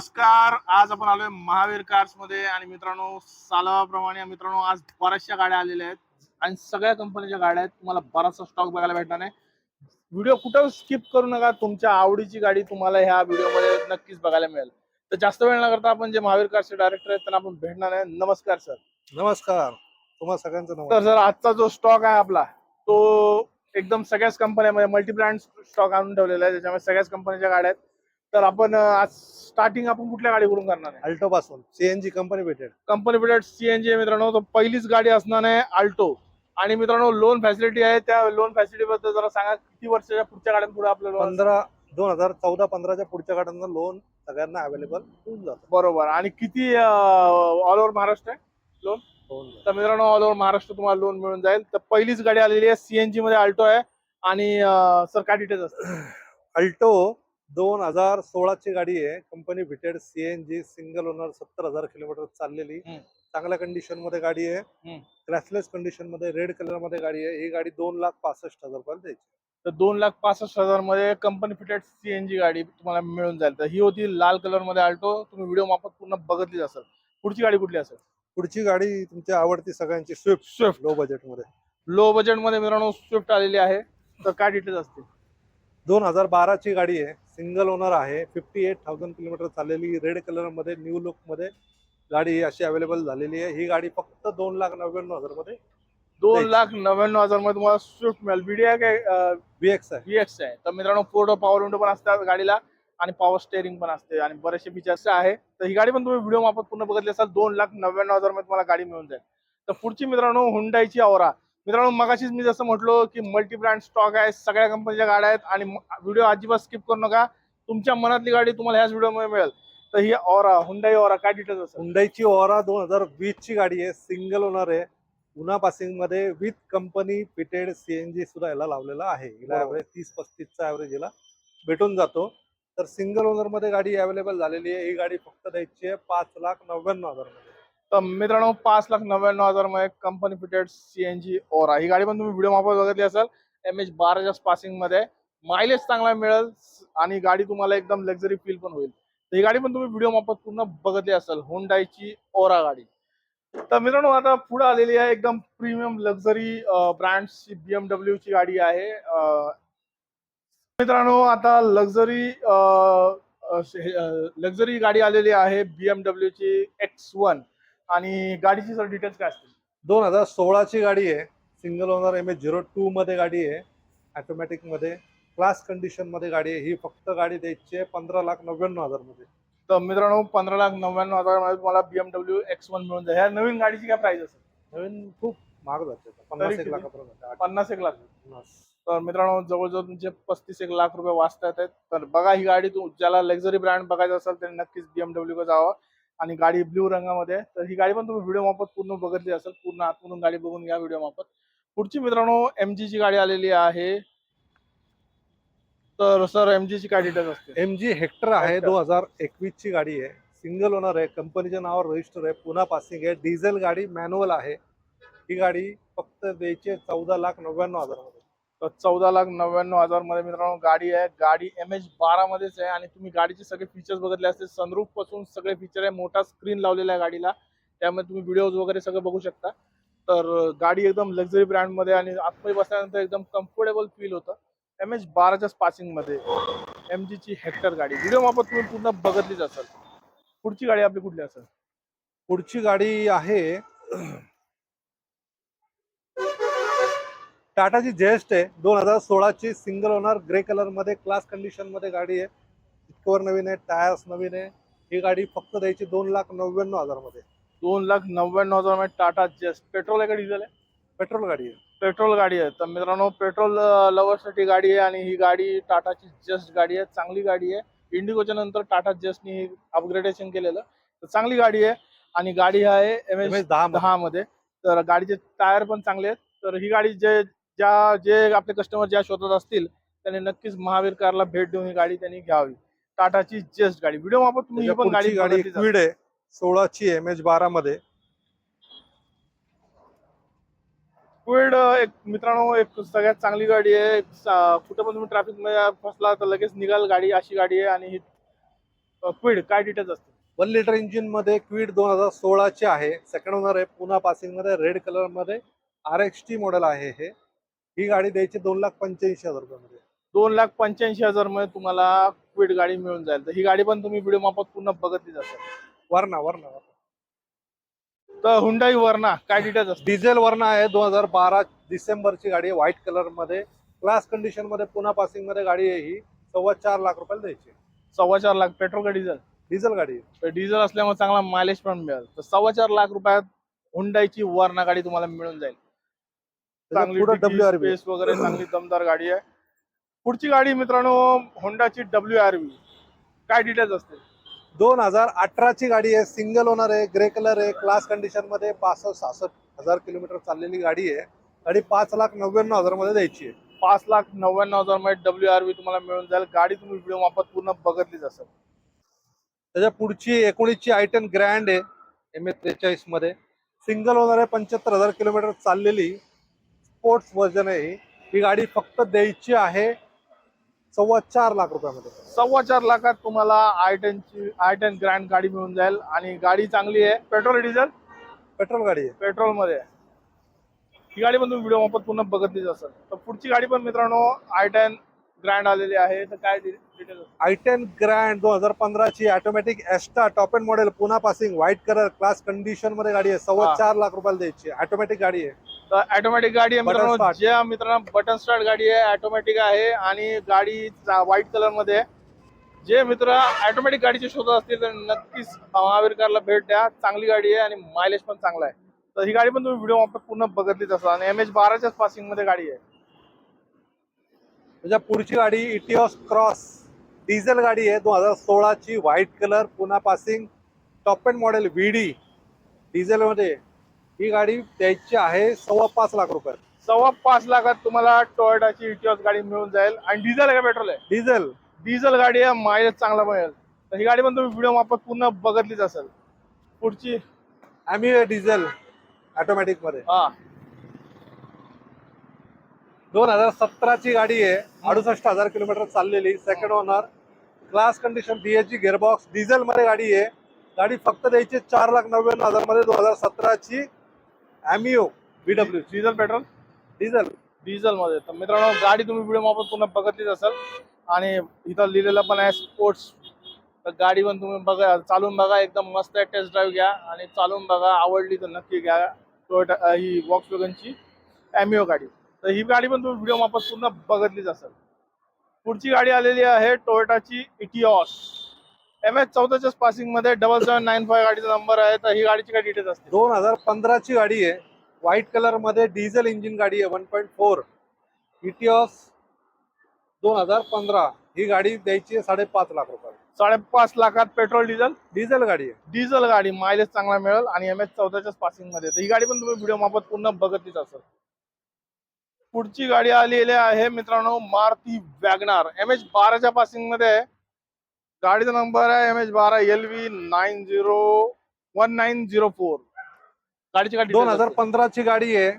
आज आपण आलोय महावीर कार्समध्ये आणि मित्रांनो सालावाप्रमाणे मित्रांनो आज बऱ्याचशा गाड्या आलेल्या आहेत आणि सगळ्या कंपनीच्या गाड्या आहेत. तुम्हाला बराचसा स्टॉक बघायला भेटणार नाही व्हिडिओ कुठं स्किप करू नका तुमच्या आवडीची गाडी तुम्हाला ह्या व्हिडिओमध्ये नक्कीच बघायला मिळेल. तर जास्त वेळ न करता आपण जे महावीर कार्सचे डायरेक्टर आहेत त्यांना आपण भेटणार आहे. नमस्कार सर नमस्कार. तुम्हाला सगळ्यांचं नमस्कार. तर सर आजचा जो स्टॉक आहे आपला तो एकदम सगळ्याच कंपन्यामध्ये मल्टी ब्रँड स्टॉक आणून ठेवलेला आहे. त्याच्यामुळे सगळ्याच कंपनीच्या गाड्या आहेत. तर आपण आज स्टार्टिंग आपण कुठल्या गाडीकडून करणार आहे? अल्टो पासून. सीएनजी कंपनी भेटेल कंपनी पिरियड सीएनजी मित्रांनो. तो पहिलीच गाडी असणार आहे अल्टो आणि मित्रांनो लोन फॅसिलिटी आहे. त्या लोन फॅसिलिटी बद्दल जरा सांगा किती वर्षाच्या पुढच्या गाड्यांपुढे आपलं लोन पंधरा दोन हजार चौदा पंधराच्या पुढच्या गाड्यांना लोन सगळ्यांना अवेलेबल होऊन जातं. बरोबर. आणि किती ऑल ओव्हर महाराष्ट्र आहे जातं. तर मित्रांनो ऑल ओव्हर महाराष्ट्र तुम्हाला लोन मिळून जाईल. तर पहिलीच गाडी आलेली आहे सीएनजी मध्ये अल्टो आहे. आणि सर काय डिटेल्स असतात अल्टो दोन हजार सोळाची गाडी आहे. Company fitted CNG single owner सत्तर हजार किलोमीटर चाललेली. चांगल्या कंडिशनमध्ये गाडी आहे. क्रॅशलेस कंडिशनमध्ये रेड कलरमध्ये गाडी आहे. ही गाडी दोन लाख पासष्ट हजार रुपयाला द्यायची. तर दोन लाख पासष्ट हजारमध्ये कंपनी फिटेड सीएनजी गाडी तुम्हाला मिळून जाईल. तर ही होती लाल कलरमध्ये अल्टो तुम्ही व्हिडिओ माफत पूर्ण बघितलीच असेल. पुढची गाडी कुठली असेल? पुढची गाडी तुमची आवडती सगळ्यांची स्विफ्ट स्विफ्ट लो बजेटमध्ये लो बजेटमध्ये मित्रांनो स्विफ्ट आलेली आहे. तर काय डिटेल्स असतील? दोन हजार बाराची गाडी आहे. सिंगल ओनर आहे. फिफ्टी एट थाउजंड किलोमीटर चाललेली रेड कलरमध्ये न्यू लुकमध्ये गाडी अशी अवेलेबल झालेली आहे. ही गाडी फक्त दोन लाख नव्याण्णव हजारमध्ये दोन. लाख नव्याण्णव हजारमध्ये तुम्हाला स्विफ्ट मिळेल. आहे काय बीएक्स आहे. व्हीएक्स आहे. तर मित्रांनो फोटो पॉवर विंडो पण असतात गाडीला आणि पॉवर स्टेअरिंग पण असते आणि बरेचसे फीचर्स आहे. तर ही गाडी पण तुम्ही व्हिडिओ माफत पूर्ण बघितली असाल दोन लाख नव्याण्णव हजारमध्ये तुम्हाला गाडी मिळून जाईल. तर पुढची मित्रांनो हुंडाईची आवरा मित्रांनो मगाशीच मी जसं म्हटलो की मल्टी ब्रँड स्टॉक आहे सगळ्या कंपनीच्या गाड्या आहेत आणि व्हिडिओ अजिबात स्किप करू नका. तुमच्या मनातली गाडी तुम्हाला ह्याच व्हिडिओमध्ये मिळेल. तर ही ऑरा हुंडाई ऑरा काय डिटेल्स असेल? हुंडाईची ओरा दोन हजार वीस ची गाडी आहे सिंगल ओनर आहे. उना पासिंगमध्ये विथ कंपनी फिटेड सीएनजी सुद्धा याला लावलेला आहे. हिला. ऍव्हरेज तीस पस्तीसचा ऍव्हरेज हिला भेटून जातो. तर सिंगल ओनरमध्ये गाडी अवेलेबल झालेली आहे. ही गाडी फक्त द्यायची आहे पाच लाख नव्याण्णव हजारमध्ये तर मित्रांनो पाच लाख नव्याण्णव हजारमध्ये कंपनी फिटेड सीएनजी ओरा ही गाडी पण तुम्ही व्हिडिओ मार्फत बघितली असाल. एम एच बाराच्या पासिंगमध्ये. मायलेज चांगला मिळेल आणि गाडी तुम्हाला एकदम लक्झरी फील पण होईल. तर ही गाडी पण तुम्ही व्हिडिओ मार्फत पूर्ण बघितली असाल. होंडाईची ओरा गाडी. तर मित्रांनो आता पुढे आलेली आहे एकदम प्रीमियम लक्झरी ब्रँडची बीएमडब्ल्यू ची गाडी आहे. मित्रांनो आता लक्झरी लक्झरी गाडी आलेली आहे बीएमडब्ल्यू ची एक्स वन आणि गाडीची सर डिटेल्स काय असतील? दोन हजार सोळाची गाडी आहे. Single owner M H zero two मध्ये गाडी आहे. ऑटोमॅटिकमध्ये. क्लास कंडिशनमध्ये गाडी आहे. ही फक्त गाडी द्यायची आहे पंधरा लाख नव्याण्णव हजारमध्ये तर मित्रांनो पंधरा लाख नव्याण्णव हजारमध्ये तुम्हाला बीएमडब्ल्यू एक्स वन मिळून जाईल. ह्या नवीन गाडीची काय प्राइस असेल? नवीन खूप महाग जाते. पन्नास एक? लाखापर्यंत. पन्नास एक लाख. तर मित्रांनो जवळजवळ तुमचे पस्तीस एक लाख रुपये वाचता येत आहेत. तर बघा ही गाडी तू ज्याला लक्झरी ब्रँड बघायचं असेल त्यांनी नक्कीच बीएमडब्ल्यू जावं. आणि गाडी ब्ल्यू रंगामध्ये. तर ही गाडी पण तुम्ही व्हिडिओ माफत पूर्ण बघितली असेल. पूर्ण आतमधून गाडी बघून घ्या व्हिडिओ माफत पुढची मित्रांनो एम ची गाडी आलेली आहे. तर सर एम ची काय डिटेल्स असते एम जी हेक्टर आहे. दोन हजार एकवीस ची गाडी आहे. सिंगल ओनर आहे कंपनीच्या नावावर रजिस्टर आहे. पुन्हा पासिंग आहे. डिझेल गाडी मॅन्युअल आहे. ही गाडी फक्त द्यायची चौदा लाख नव्याण्णव हजार तर चौदा लाख नव्याण्णव हजारमध्ये मित्रांनो गाडी आहे. गाडी एम एच बारा मध्येच आहे आणि तुम्ही गाडीचे सगळे फीचर्स बघितले असते सनरूफपासून सगळे फीचर आहे. मोठा स्क्रीन लावलेला आहे गाडीला. त्यामुळे तुम्ही व्हिडिओज वगैरे सगळं बघू शकता. तर गाडी एकदम लक्झरी ब्रँडमध्ये आणि आतमध्ये बसल्यानंतर एकदम कम्फर्टेबल फील होतं. एम एच बाराच्याच पासिंगमध्ये एम ची हेक्टर गाडी. व्हिडिओ मापत तुम्ही पूर्ण बघितलीच असेल. पुढची गाडी आपली कुठली असेल? पुढची गाडी आहे टाटाची जेस्ट आहे. दोन हजार सोळाची सिंगल ओनर ग्रे कलरमध्ये क्लास कंडिशनमध्ये गाडी आहे. इतकवर नवीन आहे टायर्स नवीन आहे. ही गाडी फक्त द्यायची दोन लाख नव्याण्णव हजारमध्ये दोन लाख नव्याण्णव हजारमध्ये टाटा जस्ट पेट्रोल आहे का डिझेल आहे? पेट्रोल गाडी आहे. पेट्रोल गाडी आहे. तर मित्रांनो पेट्रोल लवर्ससाठी गाडी आहे आणि ही गाडी टाटाची जस्ट गाडी आहे. चांगली गाडी आहे. इंडिगोच्या नंतर टाटा जस्टनी अपग्रेडेशन केलेलं. तर चांगली गाडी आहे. आणि गाडी आहे एममध्ये. दहा मध्ये तर गाडीचे टायर पण चांगले आहेत. तर ही गाडी जे ज्या जे आपले कस्टमर ज्या शोधत असतील त्यांनी नक्कीच महावीर कारला भेट देऊन ही गाडी त्यांनी घ्यावी. टाटाची जस्ट गाडी. व्हिडिओ मापत तुम्ही ही पण गाडी गाडी. क्विड आहे सोळाची एम एच बारा मध्ये. क्विड एक मित्रांनो एक सगळ्यात चांगली गाडी आहे. कुठं पण तुम्ही ट्रॅफिकमध्ये फसला तर लगेच निघाल गाडी अशी गाडी आहे आणि ही क्विड काय डिटेल्स असते वन लिटर इंजिनमध्ये क्विड दोन हजार सोळाची आहे. सेकंड ओनर आहे पुन्हा पासिंगमध्ये रेड कलरमध्ये. आर एक्स टी मॉडेल आहे हे. ही गाडी द्यायची दोन लाख पंच्याऐंशी हजार रुपयामध्ये. दोन लाख पंच्याऐंशी हजारमध्ये तुम्हाला क्विड गाडी मिळून जाईल. तर ही गाडी पण तुम्ही व्हिडिओ मार्फत पूर्ण बघितली असेल वरना वरना. तर हुंडाई वरना काय डिटेल्स असतील? डिझेल वरना आहे दोन हजार बारा डिसेंबरची गाडी आहे व्हाईट कलरमध्ये. क्लास कंडिशनमध्ये पुन्हा पासिंगमध्ये गाडी आहे ही सव्वा चार लाख रुपयाला द्यायची. सव्वा चार लाख पेट्रोल का डिझेल डिझेल गाडी आहे. तर डिझेल असल्यामुळे चांगला मायलेज पण मिळेल. तर सव्वा चार लाख रुपयात हुंडाईची वरना गाडी तुम्हाला मिळून जाईल. चांगली पुढं WRV. स्पेस वगैरे चांगली दमदार गाडी आहे. पुढची गाडी मित्रांनो होंडाची डब्ल्यू आर व्ही काय डिटेल्स असतील? दोन हजार अठराची गाडी आहे सिंगल ओनर आहे ग्रे कलर आहे क्लास कंडिशनमध्ये पासष्ट सहासष्ट हजार किलोमीटर चाललेली गाडी आहे गाडी पाच लाख नव्याण्णव हजारमध्ये द्यायची आहे. पाच लाख नव्याण्णव हजारमध्ये डब्ल्यू आर व्ही तुम्हाला मिळून जाईल. गाडी तुम्ही व्हिडिओ मार्फत पूर्ण बघितलीच असेल. त्याच्या पुढची एकोणीसची आय टेन ग्रँड आहे एम एस त्रेचाळीसमध्ये. सिंगल ओनर आहे पंच्याहत्तर हजार किलोमीटर चाललेली. स्पोर्ट्स व्हर्जन आहे ही. गाडी फक्त द्यायची आहे सव्वा चार लाख रुपयामध्ये. सव्वा चार लाखात तुम्हाला आय टेनची आय टेन ग्रँड गाडी मिळून जाईल आणि गाडी चांगली आहे. Petrol diesel? पेट्रोल गाडी आहे. पेट्रोलमध्ये आहे. ही गाडी पण तुम्ही व्हिडिओ मार्फत पूर्ण बघितलीच असेल. तर पुढची गाडी पण मित्रांनो आय टेन ग्रँड आलेली आहे. तर काय डिटेल आय टेन ग्रँड दोन हजार पंधराची automatic Asta top end model Pune passing white colour class कंडिशनमध्ये गाडी आहे. सव्वा. चार लाख रुपयाला द्यायची ऑटोमॅटिक गाडी आहे. तर ऑटोमॅटिक गाडी आहे मित्रांनो. ज्या मित्रांनो बटन स्टार्ट गाडी आहे ऑटोमॅटिक आहे आणि गाडी व्हाईट कलरमध्ये आहे. जे मित्र ऑटोमॅटिक गाडीचे शोधत असतील तर नक्कीच महावीर कारला भेट द्या. चांगली गाडी आहे आणि मायलेज पण चांगला आहे. तर ही गाडी पण तुम्ही व्हिडिओ पूर्ण बघितलीच असाल. आणि एम एच बाराच्याच पासिंगमध्ये गाडी आहे. त्याच्या पुढची गाडी इटिओस क्रॉस डिझेल गाडी आहे. दोन हजार सोळाची white colour Pune passing top end model V D diesel मध्ये. ही गाडी द्यायची आहे सव्वा पाच लाख रुपये. सव्वा पाच लाखात तुम्हाला टोयोटाची इटिओस गाडी मिळून जाईल. आणि डिझेल आहे का पेट्रोल आहे? डिझेल. डिझेल गाडी आहे मायलेज चांगला मिळेल. तर ही गाडी पण तुम्ही व्हिडिओ मार्फत पूर्ण बघितलीच असेल. पुढची. आम्ही डिझेल ऑटोमॅटिकमध्ये. हा. दोन हजार सतराची गाडी आहे. अडुसष्ट हजार किलोमीटर चाललेली. सेकंड ओनर क्लास कंडिशन बीएची गेअरबॉक्स डिझेल मध्ये गाडी आहे. गाडी फक्त द्यायची चार लाख नव्याण्णव हजारमध्ये दोन हजार सतराची. ॲमिओ बीडब्ल्यू डिझेल पेट्रोल डिझेल डिझेल मध्ये तर मित्रांनो गाडी तुम्ही व्हिडिओ मार्फत पूर्ण बघतलीच असेल. आणि इथं लिहिलेलं पण आहे स्पोर्ट्स तर गाडी पण तुम्ही बघा चालून बघा एकदम मस्त आहे. टेस्ट ड्राईव्ह घ्या आणि चालून बघा. आवडली तर नक्की घ्या. टोयोटा ही वॉक्स वॅगनची ॲमिओ गाडी. तर ही गाडी पण तुम्ही व्हिडिओ मार्फत पूर्ण बघतलीच असेल. पुढची गाडी आलेली आहे टोयोटाची इटिओस एम एच चौदाच्याच पासिंगमध्ये डबल सेवन नाईन फाय गाडीचा नंबर आहे. तर ही गाडीची काय डिटेल्स असते दोन हजार पंधराची गाडी आहे. व्हाईट कलरमध्ये डिझेल इंजिन गाडी आहे वन पॉईंट फोर इटिओस दोन हजार पंधरा. ही गाडी द्यायची आहे साडेपाच लाख रुपये साडेपाच लाखात पेट्रोल डिझेल डिझेल गाडी आहे. डिझेल गाडी मायलेज चांगला मिळेल आणि एम एच चौदाच्याच पासिंगमध्ये ही गाडी पण तुम्ही व्हिडिओ मार्फत पूर्ण बघतलीच असेल पुढची गाडी आलेली आहे मित्रांनो मारुती वॅगनार. एम एच बाराच्या पासिंगमध्ये आहे. गाडीचा नंबर आहे एम एच बारा L V nine zero one nine zero four गाडीची गाडी दोन हजार पंधराची गाडी आहे.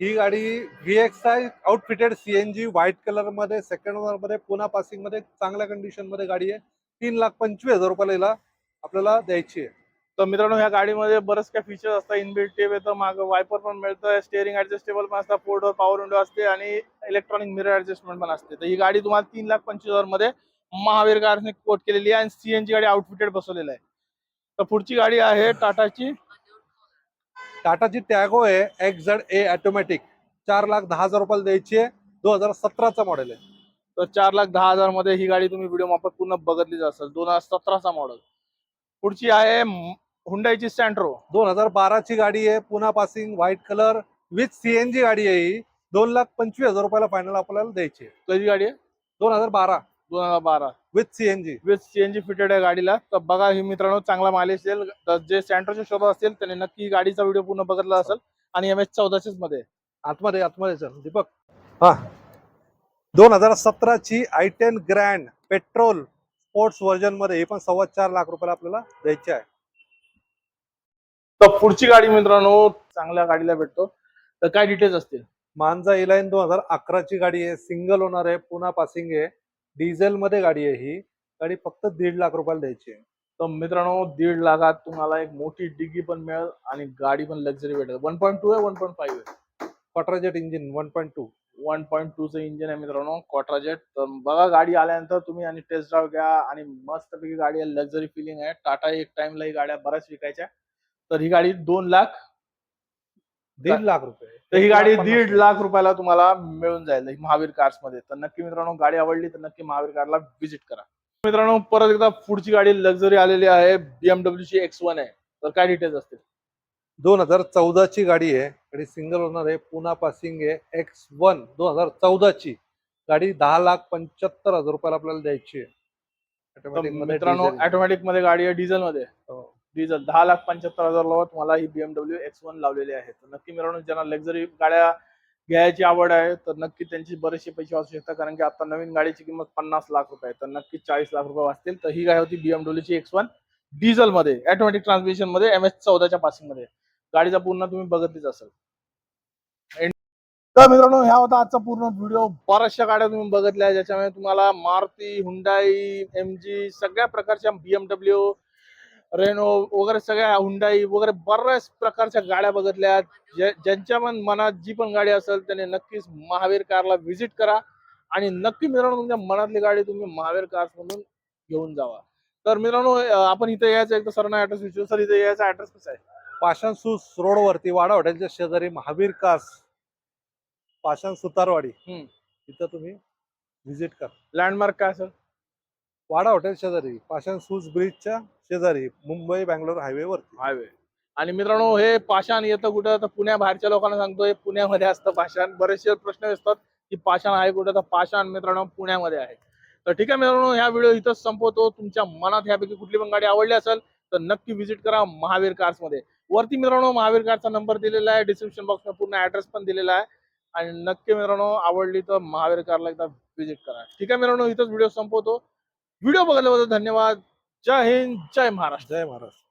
ही गाडी V X I outfitted CNG white कलरमध्ये सेकंड ओनरमध्ये पुन्हा पासिंगमध्ये चांगल्या कंडिशनमध्ये गाडी आहे. तीन लाख पंचवीस हजार रुपयाला हिला आपल्याला द्यायची आहे. तर मित्रांनो ह्या गाडीमध्ये बरेच काही फीचर्स असतात. इनबिल्ट टेप येतं मागं वायपर पण मिळतं स्टेअरिंग ऍडजस्टेबल पण असतात फोर डोर पॉवर विंडो असते आणि इलेक्ट्रॉनिक मिरर ऍडजस्टमेंट पण असते. तर ही गाडी तुम्हाला तीन लाख पंचवीस हजारमध्ये महावीर कारने कोट केलेली आहे आणि सीएनजी गाडी आउटफिटेड बसवलेलं आहे. तर पुढची गाडी आहे टाटाची. टाटाची टॅगो आहे एक्स झेड ए ऑटोमॅटिक चार लाख दहा हजार रुपयाला द्यायची आहे. दोन हजार सतराचा मॉडेल आहे. तर चार लाख दहा हजारमध्ये ही गाडी तुम्ही व्हिडिओ मार्फत पूर्ण बघितलीच असेल. दोन हजार सतराचा मॉडेल पुढची आहे हुंडाईची सँट्रो दोन हजार बाराची गाडी आहे. Pune passing white colour with CNG गाडी आहे ही. दोन लाख पंचवीस हजार रुपयाला फायनल आपल्याला द्यायची आहे. कधी गाडी आहे? दोन हजार बारा. दोन हजार बारा. With CNG with CNG fitted आहे गाडीला. तर बघा ही मित्रांनो चांगला मायलेज देईल तर जे सँट्रोचे शोधत असतील त्यांनी नक्की गाडीचा व्हिडिओ पूर्ण बघितला असेल. आणि एम एच चौदाशेच मध्ये. आतमध्ये आतमध्ये चल दीपक. हा. दोन हजार सतराची I ten Grand petrol sports व्हर्जनमध्ये ही पण सव्वा चार लाख रुपयाला आपल्याला द्यायची आहे. तर पुढची गाडी मित्रांनो चांगल्या गाडीला भेटतो. तर काय डिटेल्स असतील? मांजा इलाईन दोन हजार अकराची गाडी आहे. सिंगल ओनर आहे. पुन्हा पासिंग आहे. डिझेल मध्ये गाडी आहे ही. गाडी फक्त दीड लाख रुपयाला द्यायची आहे. तर मित्रांनो दीड लाखात तुम्हाला एक मोठी डिग्गी पण मिळेल आणि गाडी पण लक्झरी भेटेल. वन पॉईंट टू आहे वन पॉईंट फाईव्ह आहे. Quadrajet engine one point two. One point टूचं engine आहे मित्रांनो कॉट्राजेट तर बघा गाडी आल्यानंतर तुम्ही आणि टेस्ट ड्राईव्ह घ्या आणि मस्तपैकी गाडी आहे लक्झरी फिलिंग आहे. टाटा एक टाइमला ही गाड्या बऱ्याच विकायच्या. तर ही गाडी दोन लाख दीड लाख रुपये. तर ही गाडी दीड लाख. रुपयाला तुम्हाला मिळून जाईल ही महावीर कार्समध्ये तर नक्की मित्रांनो गाडी आवडली तर नक्की महावीर कारला व्हिजिट करा. मित्रांनो परत एकदा पुढची गाडी लक्झरी आलेली आहे. बीएमडब्ल्यू ची एक्स वन आहे. तर काय डिटेल्स असतील? दोन हजार चौदाची गाडी आहे गाडी सिंगल ओनर आहे. पुन्हा पासिंग आहे. एक्स वन दोन हजार चौदाची. गाडी दहा लाख पंच्याहत्तर हजार रुपयाला आपल्याला द्यायची आहे. मित्रांनो. ऑटोमॅटिकमध्ये गाडी आहे डिझेल मध्ये. हो. डिझेल दहा लाख पंच्याहत्तर हजार लावत तुम्हाला ही बीएमडब्ल्यू एक्स वन लावलेली आहे. तर नक्की मित्रांनो ज्यांना लक्झरी गाड्या घ्यायची आवड आहे तर नक्की त्यांची बरेचसे पैसे वाचू शकतात कारण की आता नवीन गाडीची किंमत पन्नास लाख रुपये आहे. तर नक्की चाळीस लाख रुपये वाचतील. तर ही गाडी होती बीएमडब्ल्यूची एक्स वन डिझेल मध्ये ऑटोमॅटिक ट्रान्समिशनमध्ये एम एस चौदाच्या पासिंगमध्ये. गाडीचा पूर्ण तुम्ही बघतच असेल. तर मित्रांनो ह्या होता आजचा पूर्ण व्हिडिओ बऱ्याचशा गाड्या तुम्ही बघितल्या ज्याच्यामध्ये तुम्हाला मारुती हुंडाई एम जी सगळ्या प्रकारच्या बीएमडब्ल्यू रेनो वगैरे सगळ्या हुंडाई वगैरे बऱ्याच प्रकारच्या गाड्या बघितल्या ज्या- ज्यांच्या पण मनात जी पण गाडी असेल त्याने नक्कीच महावीर कारला व्हिजिट करा. आणि नक्की मित्रांनो तुमच्या मनातली गाडी तुम्ही महावीर कार्स मधून घेऊन जावा. तर मित्रांनो आपण इथे यायचं एकदा सरांना ऍड्रेस विचारू. सर इथे यायचा ऍड्रेस कसा आहे? पाषाण सूस रोडवरती वाडा हॉटेलच्या शेजारी महावीर कास पाषाण सुतारवाडी. इथं तुम्ही व्हिजिट करा. लँडमार्क काय असेल वाडा हॉटेल शेजारी पाषाण सूस ब्रिजच्या शेजारी मुंबई बँगलोर हायवे हायवे आणि मित्रांनो हे पाषाण येतं कुठं? तर पुण्या बाहेरच्या लोकांना सांगतो हे पुण्यामध्ये असतं पाषाण. बरेचसे प्रश्न असतात की पाषाण आहे कुठं? तर पाषाण मित्रांनो पुण्यामध्ये आहे. तर ठीक आहे मित्रांनो ह्या व्हिडिओ इथंच संपवतो. तुमच्या मनात ह्यापैकी कुठली पण गाडी आवडली असेल तर नक्की व्हिजिट करा महावीर कार्समध्ये. वरती मित्रांनो महावीर कारचा नंबर दिलेला आहे. डिस्क्रिप्शन बॉक्समध्ये पूर्ण ऍड्रेस पण दिलेला आहे. आणि नक्की मित्रांनो आवडली तर महावीर कारला एकदा व्हिजिट करा. ठीक आहे मित्रांनो इथंच व्हिडिओ संपवतो. व्हिडिओ बघितल्याबद्दल धन्यवाद. जय हिंद जय महाराष्ट्र. जय महाराष्ट्र.